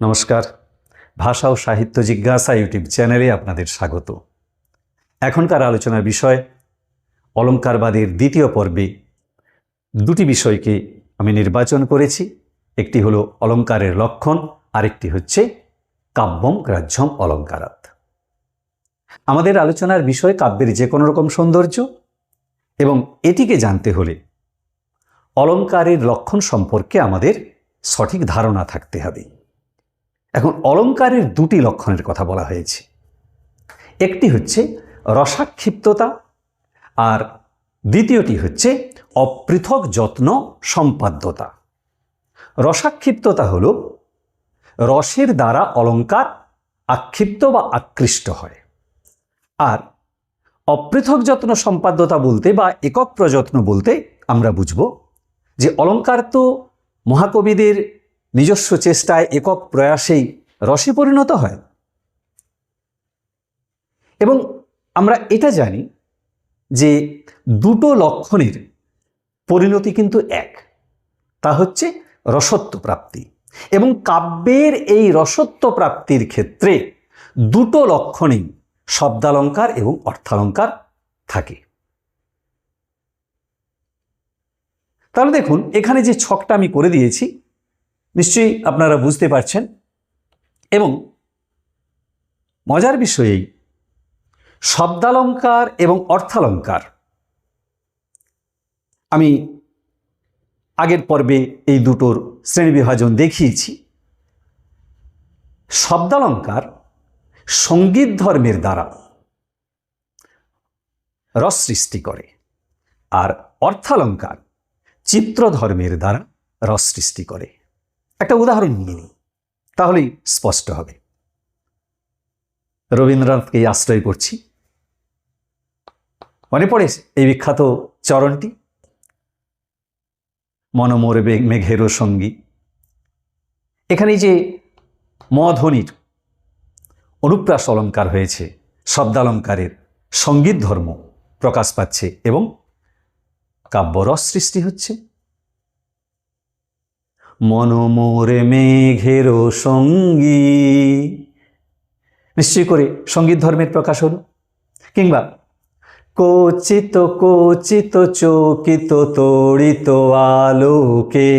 নমস্কার। ভাষা ও সাহিত্য জিজ্ঞাসা ইউটিউব চ্যানেলে আপনাদের স্বাগত। এখনকার আলোচনার বিষয়, অলঙ্কারবাদের দ্বিতীয় পর্বে। দুটি বিষয়কে আমি নির্বাচন করেছি, একটি হলো অলঙ্কারের লক্ষণ, আরেকটি হচ্ছে কাব্যম গ্রাহ্যম অলঙ্কারাত আমাদের আলোচনার বিষয় কাব্যের যে কোনো রকম সৌন্দর্য এবং এটিকে জানতে হলে অলঙ্কারের লক্ষণ সম্পর্কে আমাদের সঠিক ধারণা থাকতে হবে। অলঙ্কারের দুটি লক্ষণের কথা বলা হয়েছে। একটি হচ্ছে রসাক্ষিপ্ততা আর দ্বিতীয়টি হচ্ছে অপৃথক যত্ন সম্পাদ্যতা। রসাক্ষিপ্ততা হল রসের দ্বারা অলঙ্কার আক্ষিপ্ত বা আকৃষ্ট হয় আর অপৃথক যত্ন সম্পাদ্যতা বলতে বা একক প্রযত্ন বলতে আমরা বুঝব যে অলঙ্কার তো মহাকবিদের নিজস্ব চেষ্টায় একক প্রয়াসেই রসে পরিণত হয়। এবং আমরা এটা জানি যে দুটো লক্ষণের পরিণতি কিন্তু এক। তা হচ্ছে রসত্ব প্রাপ্তি এবং কাব্যের এই রসত্ব প্রাপ্তির ক্ষেত্রে দুটো লক্ষণেই শব্দালঙ্কার এবং অর্থালঙ্কার থাকে। তাহলে দেখুন, এখানে যে ছকটা আমি করে দিয়েছি নিশ্চয়ই আপনারা বুঝতে পারছেন। এবং মজার বিষয় এই, শব্দালঙ্কার এবং অর্থালঙ্কার। আমি আগের পর্বে এই দুটোর শ্রেণীবিভাজন দেখিয়েছি। শব্দালঙ্কার সংগীত ধর্মের দ্বারা রস সৃষ্টি করে আর অর্থালঙ্কার চিত্র ধর্মের দ্বারা রস সৃষ্টি করে। একটা উদাহরণ নিয়ে নিই, তাহলেই স্পষ্ট হবে। রবীন্দ্রনাথকে আশ্রয় করছি। মনে পড়ে এই বিখ্যাত চরণটি? মনমোর মেঘেরও সঙ্গী। এখানে যে মধ্বনির অনুপ্রাস অলঙ্কার হয়েছে, শব্দালঙ্কারের সংগীত ধর্ম প্রকাশ পাচ্ছে এবং কাব্যরস সৃষ্টি হচ্ছে। মনমোরে মেঘেরও সঙ্গী। নিশ্চয় করে সংগীত ধর্মের প্রকাশ হলো। কিংবা কোচিত কোচিত চকিত তড়িত আলোকে।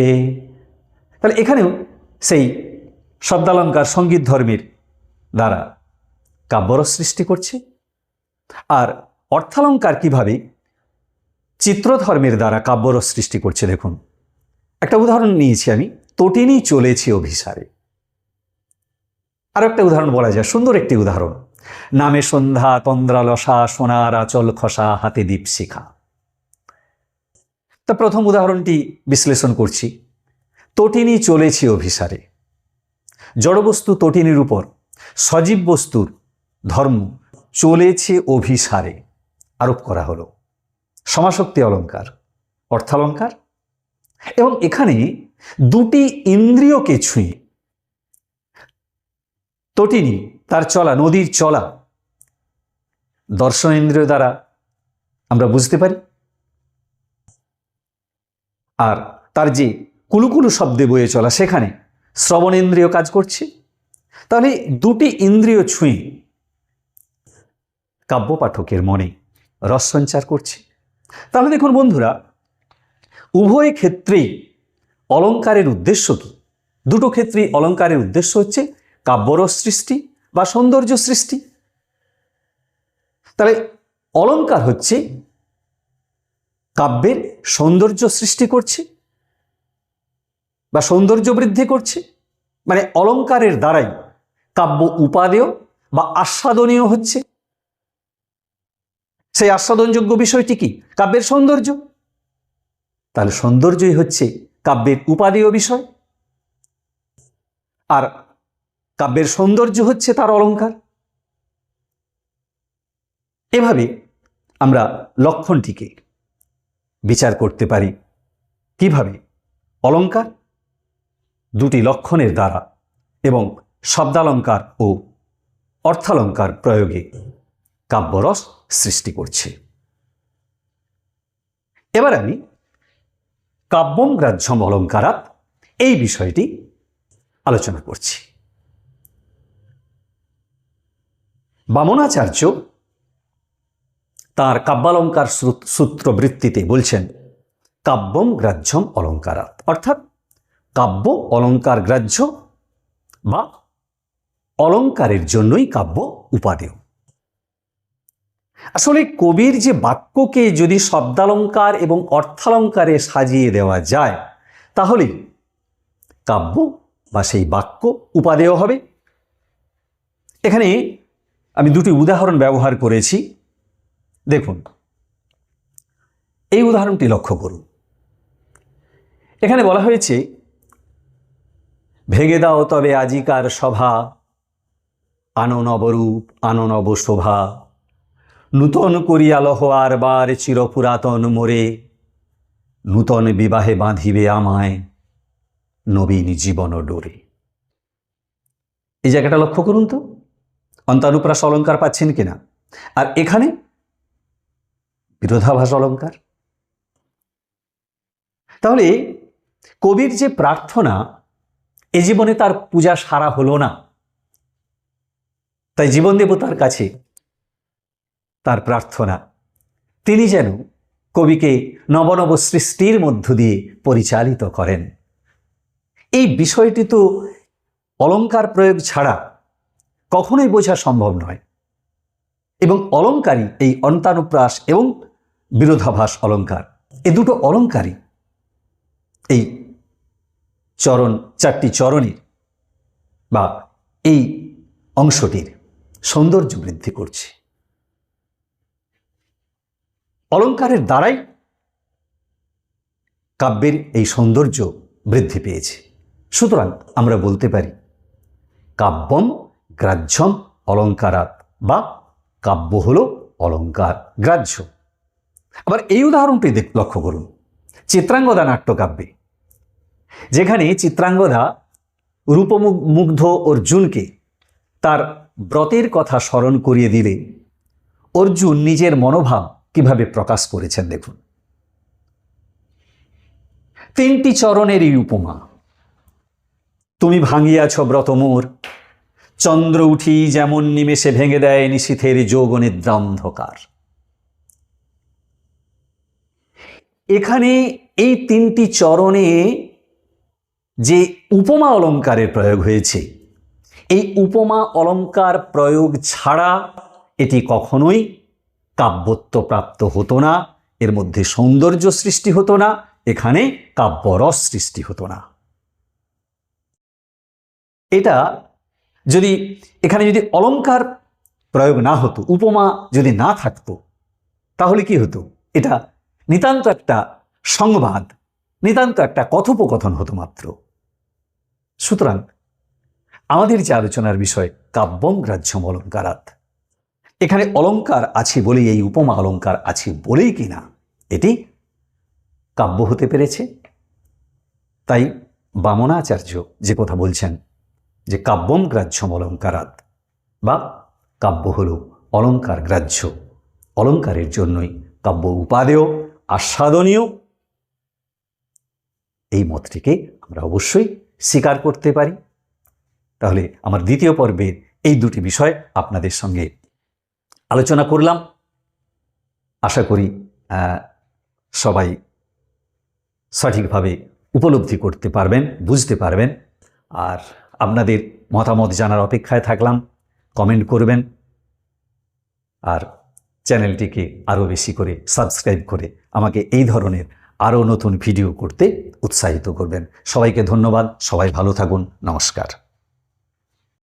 তাহলে এখানেও সেই শব্দালঙ্কার সংগীত ধর্মের দ্বারা কাব্যর সৃষ্টি করছে। আর অর্থালঙ্কার কীভাবে চিত্রধর্মের দ্বারা কাব্যর সৃষ্টি করছে দেখুন। একটা উদাহরণ নিয়েছি আমি। তটিনী চলেছে অভিসারে। আরও একটা উদাহরণ বলা যায়, সুন্দর একটি উদাহরণ। নামে সন্ধ্যা তন্দ্রালসা সোনার আচল, খসা, হাতে দীপ শিখা তা প্রথম উদাহরণটি বিশ্লেষণ করছি। তটিনী চলেছে অভিসারে। জড়বস্তু তটিনীর উপর, সজীব বস্তুর ধর্ম চলেছে অভিসারে। আরোপ করা হলো। সমাশক্তি অলঙ্কার, অর্থালঙ্কার এবং এখানে দুটি ইন্দ্রিয়কে ছুঁয়ে তটিনী, তার চলা, নদীর চলা, দর্শন ইন্দ্রিয় দ্বারা আমরা বুঝতে পারি। আর তার যে কুলুকুলু শব্দে বয়ে চলা, সেখানে শ্রবণেন্দ্রিয় কাজ করছে। তাহলে দুটি ইন্দ্রিয় ছুঁয়ে কাব্য পাঠকের মনে রস সঞ্চার করছে। তাহলে দেখুন বন্ধুরা উভয় ক্ষেত্রেই অলঙ্কারের উদ্দেশ্য কি? দুটো ক্ষেত্রেই অলঙ্কারের উদ্দেশ্য হচ্ছে কাব্যরস সৃষ্টি বা সৌন্দর্য সৃষ্টি। তাহলে অলঙ্কার হচ্ছে কাব্যের সৌন্দর্য সৃষ্টি করছে বা সৌন্দর্য বৃদ্ধি করছে। মানে অলঙ্কারের দ্বারাই কাব্য উপাদেয় বা আস্বাদনীয় হচ্ছে। সেই আস্বাদনযোগ্য বিষয়টি কি? কাব্যের সৌন্দর্য। তাহলে সৌন্দর্যই হচ্ছে কাব্যের উপাদেয় বিষয়। আর কাব্যের সৌন্দর্য হচ্ছে তার অলঙ্কার। এভাবে আমরা লক্ষণটিকে বিচার করতে পারি। কীভাবে? অলঙ্কার দুটি লক্ষণের দ্বারা এবং শব্দালঙ্কার ও অর্থালঙ্কার প্রয়োগে কাব্যরস সৃষ্টি করছে। এবার আমি কাব্যম গ্রাহ্যম অলঙ্কারাত এই বিষয়টি আলোচনা করছি। বামনাচার্য তার কাব্যালঙ্কার সূত্রবৃত্তিতে বলছেন, কাব্যম গ্রাহ্যম অলঙ্কারাত অর্থাৎ কাব্য অলঙ্কার গ্রাহ্য বা অলঙ্কারের জন্যই কাব্য উপাদেয়। আসলে কবির যে বাক্যকে যদি শব্দালঙ্কার এবং অর্থালঙ্কারে সাজিয়ে দেওয়া যায়, তাহলে কাব্য বা সেই বাক্য উপাদেয় হবে। এখানে আমি দুটি উদাহরণ ব্যবহার করেছি। দেখুন, এই উদাহরণটি লক্ষ্য করুন। এখানে বলা হয়েছে, ভেঙে দাও তবে আজিকার সভা আনো নবরূপ, আনো নব শোভা নূতন করিয়া লহোয়ার বার চিরপুরাতন মোরে। নূতন বিবাহে বাঁধিবে আমায় নবীন জীবন ডোরে। এই জায়গাটা লক্ষ্য করুন তো। অন্তানুপ্রাস অলঙ্কার পাচ্ছেন কিনা? আর এখানে বিরোধাভাস অলঙ্কার। তাহলে কবির যে প্রার্থনা, এ জীবনে তার পূজা সারা হলো না। তাই জীবন দেবতার কাছে তার প্রার্থনা। তিনি যেন কবিকে নবনব সৃষ্টির মধ্য দিয়ে পরিচালিত করেন। এই বিষয়টি তো অলঙ্কার প্রয়োগ ছাড়া কখনোই বোঝা সম্ভব নয়। এবং অলঙ্কারই এই অন্তানুপ্রাস এবং বিরোধাভাস অলঙ্কার। এ দুটো অলঙ্কারই এই চরণ, চারটি চরণের বা এই অংশটির সৌন্দর্য বৃদ্ধি করছে। অলঙ্কারের দ্বারাই কাব্যের এই সৌন্দর্য বৃদ্ধি পেয়েছে। সুতরাং আমরা বলতে পারি, কাব্যম গ্রাহ্যম অলঙ্কারাত বা কাব্য হল অলঙ্কার গ্রাহ্য। আবার এই উদাহরণটি লক্ষ্য করুন, চিত্রাঙ্গদা নাট্যকাব্যে, যেখানে চিত্রাঙ্গদা রূপমুগ্ধ অর্জুনকে তার ব্রতের কথা স্মরণ করিয়ে দিলে অর্জুন নিজের মনোভাব কীভাবে প্রকাশ করেছেন দেখুন। তিনটি চরণেরই উপমা। তুমি ভাঙিয়াছ ব্রত মোর। চন্দ্র উঠি যেমন নিমেষে ভেঙে দেয় নিশীথের যৌবনিদ্রান্ধকার এখানে এই তিনটি চরণে যে উপমা অলঙ্কারের প্রয়োগ হয়েছে, এই উপমা অলঙ্কার প্রয়োগ ছাড়া এটি কখনোই কাব্যত্ব প্রাপ্ত হতো না, এর মধ্যে সৌন্দর্য সৃষ্টি হতো না, এখানে কাব্যরস সৃষ্টি হতো না। এটা যদি, এখানে যদি অলঙ্কার প্রয়োগ না হতো, উপমা যদি না থাকতো, তাহলে কি হতো? এটা নিতান্ত একটা সংবাদ, নিতান্ত একটা কথোপকথন হতো মাত্র। সুতরাং আমাদের যে আলোচনার বিষয় কাব্যম গ্রাহ্যম অলঙ্কারাত এখানে অলঙ্কার আছে বলেই, এই উপমা অলঙ্কার আছে বলেই কি না এটি কাব্য হতে পেরেছে। তাই বামনাচার্য যে কথা বলছেন যে কাব্যম গ্রাহ্যম অলঙ্কারাত বা কাব্য হল অলঙ্কার গ্রাহ্য, অলঙ্কারের জন্যই কাব্য উপাদেয়, আস্বাদনীয়। এই মতটিকে আমরা অবশ্যই স্বীকার করতে পারি। তাহলে আমার দ্বিতীয় পর্বের এই দুটি বিষয় আপনাদের সঙ্গে আলোচনা করলাম। আশা করি সবাই সঠিকভাবে উপলব্ধি করতে পারবেন, বুঝতে পারবেন। আর আপনাদের মতামত জানার অপেক্ষায় থাকলাম। কমেন্ট করবেন। আর চ্যানেলটিকে আরও বেশি করে সাবস্ক্রাইব করে আমাকে এই ধরনের আরও নতুন ভিডিও করতে উৎসাহিত করবেন। সবাইকে ধন্যবাদ। সবাই ভালো থাকুন। নমস্কার।